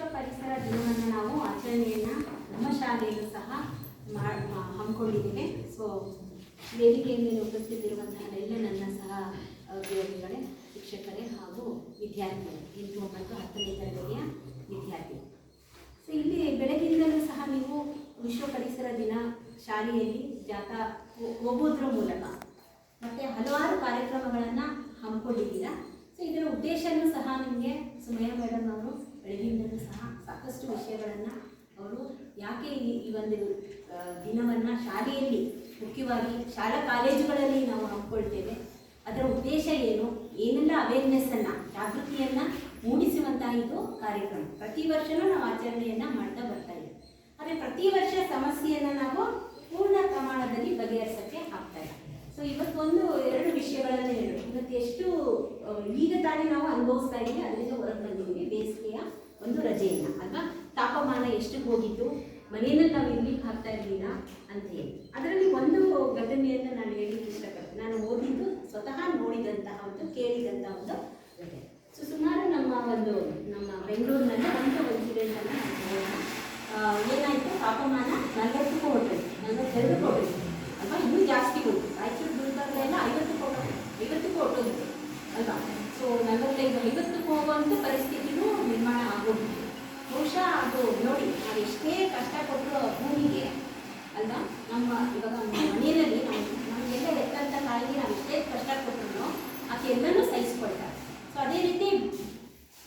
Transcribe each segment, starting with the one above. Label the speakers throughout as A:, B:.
A: ವಿಶ್ವ ಪರಿಸರ ದಿನವನ್ನು ನಾವು ಆಚರಣೆಯನ್ನು ನಮ್ಮ ಶಾಲೆಯಲ್ಲೂ ಸಹ ಹಮ್ಮಿಕೊಂಡಿದ್ದೇವೆ. ಸೊ ವೇದಿಕೆಯ ಮೇಲೆ ಉಪಸ್ಥಿತಿರುವಂತಹ ಎಲ್ಲ ನನ್ನ ಸಹ ಉದ್ಯೋಗಿಗಳೇ, ಶಿಕ್ಷಕರೇ ಹಾಗೂ ವಿದ್ಯಾರ್ಥಿಗಳು, ಎಂಟು ಒಂಬತ್ತು ಹತ್ತನೇ ತರಗತಿಯ ವಿದ್ಯಾರ್ಥಿ ಸೊ ಇಲ್ಲಿ ಬೆಳಗಿನಿಂದಲೂ ಸಹ ನೀವು ವಿಶ್ವ ಪರಿಸರ ದಿನ ಶಾಲೆಯಲ್ಲಿ ಜಾಥಾ ಹೋಗೋದ್ರ ಮೂಲಕ ಮತ್ತು ಹಲವಾರು ಕಾರ್ಯಕ್ರಮಗಳನ್ನು ಹಮ್ಮಿಕೊಂಡಿದ್ದೀರಾ. ಸೊ ಇದರ ಉದ್ದೇಶನೂ ಸಹ ನಿಮಗೆ ಸುಮಯ ಮೇಡಮ್ ಅವರು ಬೆಳಗಿನಿಂದಲೂ ಸಹ ಸಾಕಷ್ಟು ವಿಷಯಗಳನ್ನು ಅವರು ಯಾಕೆ ಈ ಒಂದು ದಿನವನ್ನು ಶಾಲೆಯಲ್ಲಿ, ಮುಖ್ಯವಾಗಿ ಶಾಲಾ ಕಾಲೇಜುಗಳಲ್ಲಿ ನಾವು ಹಮ್ಮಿಕೊಳ್ತೇವೆ? ಅದರ ಉದ್ದೇಶ ಏನು? ಏನೆಲ್ಲ ಅವೇರ್ನೆಸ್ಸನ್ನು ಜಾಗೃತಿಯನ್ನು ಮೂಡಿಸುವಂತಹ ಇದು ಕಾರ್ಯಕ್ರಮ. ಪ್ರತಿ ವರ್ಷವೂ ನಾವು ಆಚರಣೆಯನ್ನು ಮಾಡ್ತಾ ಬರ್ತಾ ಇದ್ದೀವಿ. ಆದರೆ ಪ್ರತಿ ವರ್ಷ ಸಮಸ್ಯೆಯನ್ನು ನಾವು ಪೂರ್ಣ ಪ್ರಮಾಣದಲ್ಲಿ ಇಲ್ಲ ಸೊ ಇವತ್ತೊಂದು ಎರಡು ವಿಷಯಗಳನ್ನು ಹೇಳಿ ಇವತ್ತು ಎಷ್ಟು ಈಗ ತಾನೇ ನಾವು ಅನುಭವಿಸ್ತಾ ಇದ್ದೀವಿ ಅದರಿಂದ ಹೊರಗೆ ಬಂದಿದ್ದೀವಿ. ಬೇಸಿಗೆಯ ಒಂದು ರಜೆಯನ್ನು, ಅಲ್ವಾ? ತಾಪಮಾನ ಎಷ್ಟು ಹೋಗಿತ್ತು, ಮನೆಯಲ್ಲಿ ನಾವು ಇರ್ಲಿಕ್ಕೆ ಹಾಕ್ತಾ ಇರಲಿಲ್ಲ ಅಂತ ಹೇಳಿ. ಅದರಲ್ಲಿ ಒಂದು ಘಟನೆಯನ್ನು ನಾನು ಹೇಳಲಿಕ್ಕೆ ಇಷ್ಟಪಡ್ತೀನಿ. ನಾನು ಓದಿದ್ದು, ಸ್ವತಃ ನೋಡಿದಂತಹ ಒಂದು, ಕೇಳಿದಂತಹ ಒಂದು ರಜೆ ಸೊ ಸುಮಾರು ನಮ್ಮ ಒಂದು, ನಮ್ಮ ಬೆಂಗಳೂರಿನಲ್ಲಿ ಒಂದು ಅಂತ ಏನಾಯಿತು? ತಾಪಮಾನ ನಲವತ್ತು ಹೊರಟೋಯ್ತು ನಲವತ್ತೆರಡು ಹೊರಟೋಯ್ತು ಅಲ್ವಾ? ಇನ್ನೂ ಜಾಸ್ತಿ ಹೋಯ್ತು ರಾಯಚೂರು ಗುಲ್ಬರ್ಗ ಎಲ್ಲ ಐವತ್ತು ಹೊರಟೋಯ್ತು ಐವತ್ತಕ್ಕೂ ಹೊರಟೋಗಿತ್ತು ಅಲ್ವಾ? ಸೊ ನಲವತ್ತೈದು ಐವತ್ತಕ್ಕೆ ಹೋಗುವಂಥ ಪರಿಸ್ಥಿತಿನೂ ನಿರ್ಮಾಣ ಆಗೋಗಿದೆ. ಬಹುಶಃ ಅದು ನೋಡಿ, ನಾವು ಎಷ್ಟೇ ಕಷ್ಟಪಟ್ಟರು ಭೂಮಿಗೆ, ಅಲ್ವಾ? ನಮ್ಮ ಇವಾಗ ಮನೆಯಲ್ಲಿ ನಾವು, ನಮಗೆಲ್ಲ ಎತ್ತಂಥ ತಾಯಿಗೆ ನಾವು ಎಷ್ಟೇ ಕಷ್ಟಪಟ್ಟರು ಆಕೆ ಎಲ್ಲನೂ ಸಹಿಸ್ಕೊಳ್ತಾರೆ. ಸೊ ಅದೇ ರೀತಿ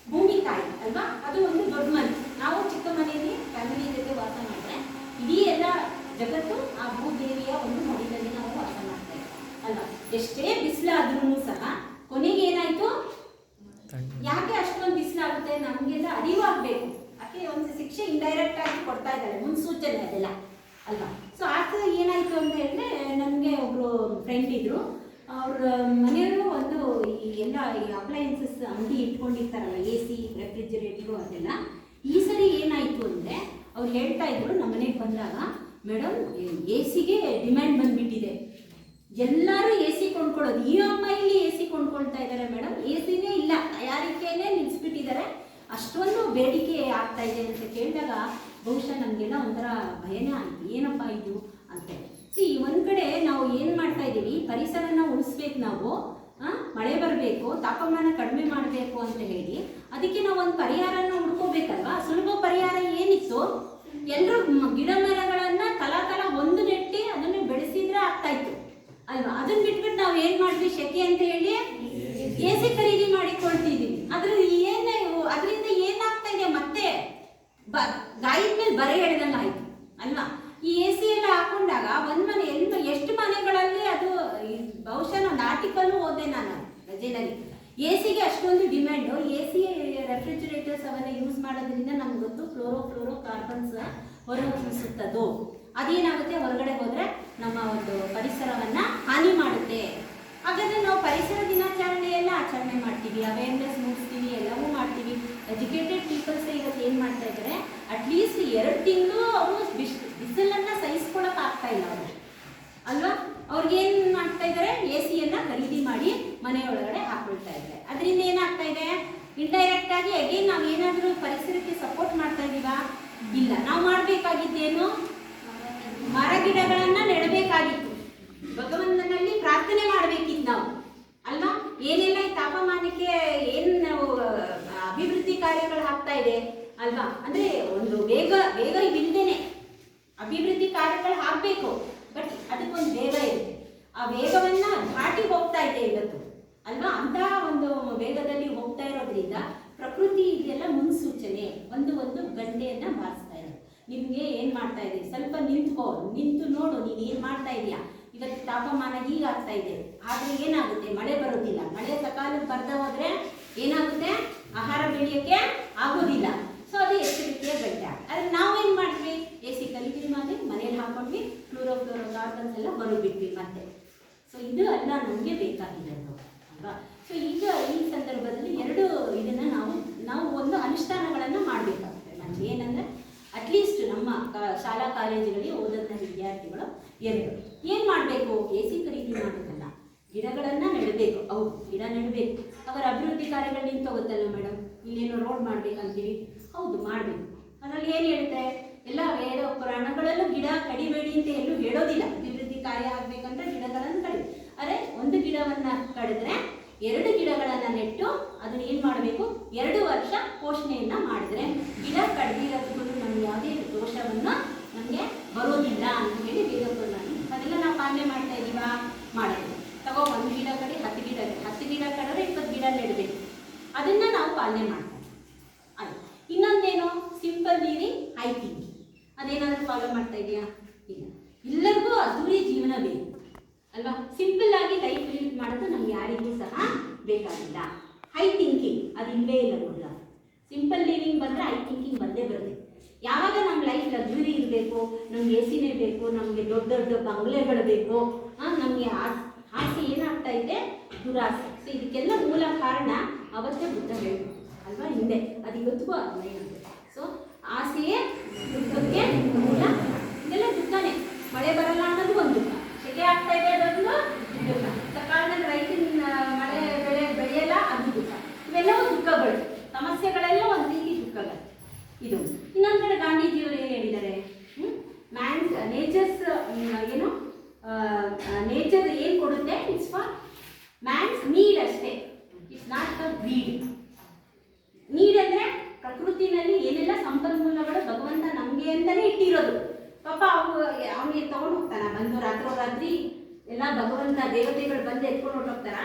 A: ಭೂಮಿ ತಾಯಿ ಅಲ್ವಾ ಅದು ಒಂದು ದೊಡ್ಡ ಮನೆ ನಾವು ಚಿಕ್ಕ ಮನೆಯಲ್ಲಿ ಫ್ಯಾಮಿಲಿ ಜೊತೆ ವಾಸ ಮಾಡಿದ್ರೆ ಇಡೀ ಎಲ್ಲ ಜಗತ್ತು ಆ ಭೂದೇವಿಯ ಒಂದು ಮಡಿಲಲ್ಲಿ ನಾವು ವಾಸ ಮಾಡ್ತೇವೆ ಅಲ್ವಾ ಎಷ್ಟೇ ಬಿಸಿಲಾದ್ರೂ ಸಹ ಕೊನೆಗೆ ಏನಾಯ್ತು? ಯಾಕೆ ಅಷ್ಟೊಂದು ಬಿಸಿಲಾಗುತ್ತೆ? ನಮಗೆಲ್ಲ ಅರಿವಾಗಬೇಕು. ಯಾಕೆ ಒಂದು ಶಿಕ್ಷೆ ಇಂಡೈರೆಕ್ಟ್ ಆಗಿ ಕೊಡ್ತಾ ಇದ್ದಾರೆ, ಮುನ್ಸೂಚನೆ ಅದೆಲ್ಲ. ಅಲ್ವಾ? ಸೊ ಆ ಏನಾಯ್ತು ಅಂತ ಹೇಳಿದ್ರೆ, ನನಗೆ ಒಬ್ರು ಫ್ರೆಂಡ್ ಇದ್ದರು ಅವ್ರ ಮನೆಯವರು ಒಂದು ಈ ಎಲ್ಲ ಈ ಅಪ್ಲಯನ್ಸಸ್ ಅಂಗಡಿ ಇಟ್ಕೊಂಡಿರ್ತಾರಲ್ಲ ಎ ಸಿ ರೆಫ್ರಿಜರೇಟರು ಅದೆಲ್ಲ ಈ ಸರಿ ಏನಾಯಿತು ಅಂದರೆ, ಅವ್ರು ಹೇಳ್ತಾ ಇದ್ರು ನಮ್ಮ ಮನೆಗೆ ಬಂದಾಗ ಮೇಡಮ್ ಎ ಸಿಗೆ ಡಿಮ್ಯಾಂಡ್ ಬಂದ್ಬಿಟ್ಟಿದೆ. ಎಲ್ಲರೂ ಎ ಸಿ ಕೊಂಡ್ಕೊಳ್ಳೋದು. ಈ ಅಮ್ಮ ಇಲ್ಲಿ ಎ ಸಿ ಕೊಂಡ್ಕೊಳ್ತಾ ಇದ್ದಾರೆ ಮೇಡಮ್. ಎ ಸಿನೇ ಇಲ್ಲ. ತಯಾರಿಕೆಯೇ ನಿಲ್ಲಿಸ್ಬಿಟ್ಟಿದ್ದಾರೆ ಅಷ್ಟೊಂದು ಬೇಡಿಕೆ ಆಗ್ತಾ ಇದೆ ಅಂತ ಕೇಳಿದಾಗ ಬಹುಶಃ ನಮಗೆಲ್ಲ ಒಂಥರ ಭಯನೇ ಆಯಿತು. ಏನಪ್ಪ ಇದು ಅಂತ. ಸಿ ಒಂದು ಕಡೆ ನಾವು ಏನು ಮಾಡ್ತಾ ಇದ್ದೀವಿ? ಪರಿಸರನ ಉಳಿಸ್ಬೇಕು ನಾವು. ಮಳೆ ಬರಬೇಕು, ತಾಪಮಾನ ಕಡಿಮೆ ಮಾಡಬೇಕು ಅಂತ ಹೇಳಿ. ಅದಕ್ಕೆ ನಾವು ಒಂದು ಪರಿಹಾರನ ಹುಡ್ಕೋಬೇಕಲ್ವಾ? ಸುಲಭ ಪರಿಹಾರ ಏನಿತ್ತು? ಎಲ್ಲರೂ ಗಿಡ ಮರಗಳನ್ನ ಕಲಾ ತಲಾ ಒಂದು ನೆಟ್ಟಿ ಅದನ್ನು ಬೆಳೆಸಿದ್ರೆ ಆಗ್ತಾ ಇತ್ತು. ಅಲ್ವಾ? ಅದನ್ನ ಬಿಟ್ಬಿಟ್ಟು ನಾವು ಏನ್ ಮಾಡಿದ್ವಿ? ಶೆಕೆ ಅಂತ ಹೇಳಿ ಎ ಸಿ ಖರೀದಿ ಮಾಡಿಕೊಳ್ತಿದ್ವಿ. ಅದ್ರ ಏನ ಅದರಿಂದ ಏನಾಗ್ತಾ ಇದೆ ಮತ್ತೆ ಗಾಯದ ಮೇಲೆ ಬರೆ ಎಳೆದಂಗೆ ಆಯ್ತು ಅಲ್ವಾ? ಈ ಎ ಸಿ ಎಲ್ಲ ಹಾಕೊಂಡಾಗ ಒಂದ್ ಮನೆ ಎಲ್ಲ ಎಷ್ಟು ಮನೆಗಳಲ್ಲಿ ಅದು ಬಹುಶಃ ನಾನು ಆರ್ಟಿಕಲ್ ಓದೆ ನಾನು ರಜೆನಲ್ಲಿ. ಎ ಸಿಗೆ ಅಷ್ಟೊಂದು ಡಿಮ್ಯಾಂಡು. ಎ ಸಿ ರೆಫ್ರಿಜರೇಟರ್ಸ್ ಅವೆಲ್ಲ ಯೂಸ್ ಮಾಡೋದ್ರಿಂದ ನಮ್ಗೆ ಗೊತ್ತು ಫ್ಲೋರೋ ಫ್ಲೋರೋ ಕಾರ್ಬನ್ಸ್ ಹೊರಸೂಸುತ್ತದು ಅದೇನಾಗುತ್ತೆ? ಹೊರಗಡೆ ಹೋದ್ರೆ ನಮ್ಮ ಒಂದು ಪರಿಸರವನ್ನ ಹಾನಿ ಮಾಡುತ್ತೆ. ಹಾಗಾದ್ರೆ ನಾವು ಪರಿಸರ ದಿನಾಚರಣೆಯೆಲ್ಲ ಆಚರಣೆ ಮಾಡ್ತೀವಿ. ಅವೇರ್ನೆಸ್ ಮೂಡಿಸ್ತೀವಿ, ಎಲ್ಲವೂ ಮಾಡ್ತೀವಿ. ಎಜುಕೇಟೆಡ್ ಪೀಪಲ್ಸ್ ಇವತ್ತು ಏನು ಮಾಡ್ತಾ ಇದ್ದಾರೆ? ಅಟ್ಲೀಸ್ಟ್ ಎರಡು ತಿಂಗಳು ಅವರು ಬಿಸ್, ಬಿಸಿಲನ್ನ ಸಹಿಸ್ಕೊಳಕ್ ಆಗ್ತಾ ಇಲ್ಲ ಅವರು. ಅಲ್ವಾ? ಅವ್ರಿಗೆ ಏನ್ ಮಾಡ್ತಾ ಇದ್ದಾರೆ? ಎ ಸಿಯನ್ನ ಖರೀದಿ ಮಾಡಿ ಮನೆಯೊಳಗಡೆ ಹಾಕೊಳ್ತಾ ಇದ್ದಾರೆ. ಅದರಿಂದ ಏನಾಗ್ತಾ ಇದೆ? ಇಂಡೈರೆಕ್ಟ್ ಆಗಿ ಅಗೇನ್ ನಾವು ಏನಾದರೂ ಪರಿಸರಕ್ಕೆ ಸಪೋರ್ಟ್ ಮಾಡ್ತಾ ಇದೀವಾ? ಇಲ್ಲ. ನಾವು ಮಾಡ್ಬೇಕಾಗಿದ್ದೇನು ಮರ ಗಿಡಗಳನ್ನ ನೆಡಬೇಕಾಗಿತ್ತು ಭಗವಂತನಲ್ಲಿ ಪ್ರಾರ್ಥನೆ ಮಾಡ್ಬೇಕಿತ್ತು ನಾವು ಅಲ್ವಾ ಏನೆಲ್ಲ ಈ ತಾಪಮಾನಕ್ಕೆ ಏನ್ ನಾವು ಆ, ಅಭಿವೃದ್ಧಿ ಕಾರ್ಯಗಳು ಆಗ್ತಾ ಇದೆ ಅಲ್ವಾ? ಅಂದ್ರೆ ಒಂದು ವೇಗ ವೇಗ ಇಲ್ದೇನೆ ಅಭಿವೃದ್ಧಿ ಕಾರ್ಯಗಳು ಆಗ್ಬೇಕು. ಬಟ್ ಅದಕ್ಕೊಂದು ವೇಗ ಇದೆ. ಆ ವೇಗವನ್ನ ದಾಟಿ ಹೋಗ್ತಾ ಇದೆ ಇವತ್ತು. ಅಲ್ವಾ? ಅಂತಹ ಒಂದು ವೇಗದಲ್ಲಿ ಹೋಗ್ತಾ ಇರೋದ್ರಿಂದ ಪ್ರಕೃತಿ ಇದೆಲ್ಲ ಮುನ್ಸೂಚನೆ. ಒಂದು ಒಂದು ಗಂಟೆಯನ್ನ ಬಾರಿಸ್ತಾ ಇದೆ ನಿಮ್ಗೆ ಏನ್ ಮಾಡ್ತಾ ಇದೆ? ಸ್ವಲ್ಪ ನಿಂತ್ಕೋ. ನಿಂತು ನೋಡು, ನೀನ್ ಏನ್ ಮಾಡ್ತಾ ಇದೀಯಾ? ಇವತ್ತು ತಾಪಮಾನ ಹೀಗಾಗ್ತಾ ಇದೆ. ಆದ್ರೆ ಏನಾಗುತ್ತೆ? ಮಳೆ ಬರೋದಿಲ್ಲ. ಮಳೆ ಸಕಾಲಕ್ಕೆ ಬರ್ತಾ ಹೋದ್ರೆ ಏನಾಗುತ್ತೆ? ಆಹಾರ ಬೆಳೆಯೋಕ್ಕೆ ಆಗೋದಿಲ್ಲ. ಸೊ ಅದು ಎಚ್ಚರಿಕೆಯ ಗಂಟೆ ಆದರೆ ನಾವೇನು ಮಾಡಿದ್ವಿ ಎ ಸಿ ಖರೀದಿ ಮಾಡಿ ಮನೇಲಿ ಹಾಕೊಂಡ್ವಿ ಫ್ಲೂರೋ ಫ್ಲೋರೋ ಕಾರ್ಬನ್ಸ್ ಎಲ್ಲ ಬರೋಬಿಟ್ವಿ ಮತ್ತೆ. ಸೊ ಇದು ಅಲ್ಲ ನಮಗೆ ಬೇಕಾಗಿರೋದು ಅಲ್ವಾ? ಸೊ ಈಗ ಈ ಸಂದರ್ಭದಲ್ಲಿ ಎರಡು ಇದನ್ನ ನಾವು ನಾವು ಒಂದು ಅನುಷ್ಠಾನಗಳನ್ನು ಮಾಡಬೇಕಾಗುತ್ತೆ. ನಮ್ಗೆ ಏನಂದ್ರೆ ಅಟ್ಲೀಸ್ಟ್ ನಮ್ಮ ಶಾಲಾ ಕಾಲೇಜುಗಳಿಗೆ ಓದಂಥ ವಿದ್ಯಾರ್ಥಿಗಳು ಎರಡು. ಏನು ಮಾಡಬೇಕು? ಎ ಸಿ ಖರೀದಿ ಮಾಡೋದಲ್ಲ ಗಿಡಗಳನ್ನು ನೆಡಬೇಕು. ಹೌದು, ಗಿಡ ನೆಡಬೇಕು. ಅವರ ಅಭಿವೃದ್ಧಿ ಕಾರ್ಯಗಳು ನಿಂತೋಗುತ್ತಲ್ಲ ಮೇಡಮ್ ಇಲ್ಲೇನೋ ರೋಡ್ ಮಾಡ್ಬೇಕಂತೀವಿ ಹೌದು, ಮಾಡಬೇಕು. ಅದರಲ್ಲಿ ಏನು ಹೇಳುತ್ತೆ? ಎಲ್ಲ ವೇದ ಪುರಾಣಗಳಲ್ಲೂ ಗಿಡ ಕಡಿಬೇಡಿ ಅಂತ ಎಲ್ಲೂ ಹೇಳೋದಿಲ್ಲ. ಅಭಿವೃದ್ಧಿ ಕಾರ್ಯ ಆಗ್ಬೇಕಂದ್ರೆ ಗಿಡಗಳನ್ನು ಕಡಿ ಅರೆ, ಒಂದು ಗಿಡವನ್ನ ಕಡಿದ್ರೆ ಎರಡು ಗಿಡಗಳನ್ನ ನೆಟ್ಟು ಅದನ್ನ ಏನ್ ಮಾಡಬೇಕು? ಎರಡು ವರ್ಷ ಪೋಷಣೆಯನ್ನ ಮಾಡಿದ್ರೆ ಗಿಡ ಕಡಿದಿರೋದ್ರೂ ನಮ್ಗೆ ಯಾವುದೇ ದೋಷವನ್ನ ನಮಗೆ ಬರೋದಿಲ್ಲ ಅಂತ ಹೇಳಿ ವೇದ ಪುರಾಣ. ಅದೆಲ್ಲ ನಾವು ಪಾಲನೆ ಮಾಡ್ತಾ ಇದೀವಾ? ಮಾಡೋದು ತಗೋ, ಒಂದು ಗಿಡ ಕಡೆ ಹತ್ತು ಗಿಡ ಹತ್ತು ಗಿಡ ಕಡಿದ್ರೆ ಇಪ್ಪತ್ತು ಗಿಡ ನೆಡಬೇಕು. ಅದನ್ನ ನಾವು ಪಾಲನೆ ಮಾಡ್ತಾ ಆಯ್ತು ಇನ್ನೊಂದೇನು? ಸಿಂಪಲ್ ಲೀವಿಂಗ್ ಐ ಥಿಂಕ್ ಅದೇನಾದರೂ ಫಾಲೋ ಮಾಡ್ತಾ ಇದೆಯಾ? ಇಲ್ಲ. ಎಲ್ಲರಿಗೂ ಅದೂರಿ ಜೀವನ ಬೇಕು. ಅಲ್ವಾ? ಸಿಂಪಲ್ ಆಗಿ ಲೈಫ್ ಲೀಡ್ ಮಾಡೋದು ನಮ್ಗೆ ಯಾರಿಗೂ ಸಹ ಬೇಕಾಗಿಲ್ಲ. ಹೈ ಥಿಂಕಿಂಗ್ ಅದು ಇಲ್ಲೇ ಇಲ್ಲ ಕೂಡ ಸಿಂಪಲ್ ಲಿವಿಂಗ್ ಬಂದರೆ ಹೈ ಥಿಂಕಿಂಗ್ ಬಂದೇ ಬರುತ್ತೆ. ಯಾವಾಗ ನಮ್ಮ ಲೈಫ್ ಲಗ್ಸುರಿ ಇರಬೇಕು, ನಮ್ಗೆ ಎ ಸಿನೇ ಬೇಕು, ನಮಗೆ ದೊಡ್ಡ ದೊಡ್ಡ ಬಂಗ್ಲೆಗಳು ಬೇಕು ನಮಗೆ ಆಸೆ ಏನಾಗ್ತಾ ಇದೆ? ದುರಾಸೆ. ಸೊ ಇದಕ್ಕೆಲ್ಲ ಮೂಲ ಕಾರಣ ಅವತ್ತೇ ಬುದ್ಧ ಹೇಳಿದ್ರು ಅಲ್ವಾ? ಹಿಂದೆ. ಅದು ಇವತ್ತಿಗೂ ಅನ್ವಯ ಸೊ ಆಸೆಯೇ, ದುಃಖಕ್ಕೆ ಮೂಲ. ಇದೆಲ್ಲ ದುಃಖನೇ. ಮಳೆ ಬರಲ್ಲ ಅನ್ನೋದು ಒಂದು ದುಃಖ. ಸೆಕೆ ಆಗ್ತಾ ಇದೆ ಅನ್ನೋದು ದುಃಖ. ಸಕಾಲದಲ್ಲಿ ರೈತನ ಮಳೆ ಬೆಳೆ ಬೆಳೆಯಲ್ಲ ಅದು ದುಃಖ. ಇವೆಲ್ಲವೂ ದುಃಖಗಳು ಸಮಸ್ಯೆಗಳೆಲ್ಲ ಒಂದು ರೀತಿ ದುಃಖಗಳು ಇದು ಇನ್ನೊಂದು ಕಡೆ ಗಾಂಧೀಜಿಯವರು ಏನು ಹೇಳಿದ್ದಾರೆ ಮ್ಯಾನ್ಸ್ ನೇಚರ್ಸ್ ಏನು ನೇಚರ್ ಏನು ಕೊಡುತ್ತೆ ಇಟ್ಸ್ ಫಾರ್ ಮ್ಯಾನ್ಸ್ ನೀಡ್ ಅಷ್ಟೇ it's not the greed need ಅಂದ್ರೆ ಪ್ರಕೃತಿನಲ್ಲಿ ಏನೆಲ್ಲ ಸಂಪನ್ಮೂಲಗಳು ಭಗವಂತ ನಮಗೆ ಅಂತಾನೆ ಇಟ್ಟಿರೋದು ಪಾಪ ಅವು ಅವನಿಗೆ ತಗೊಂಡು ಹೋಗ್ತಾನ ಬಂದು ರಾತ್ರೋರಾತ್ರಿ ಎಲ್ಲ ಭಗವಂತ ದೇವತೆಗಳು ಬಂದು ಎತ್ಕೊಂಡು ಹೊರಟೋಗ್ತಾರ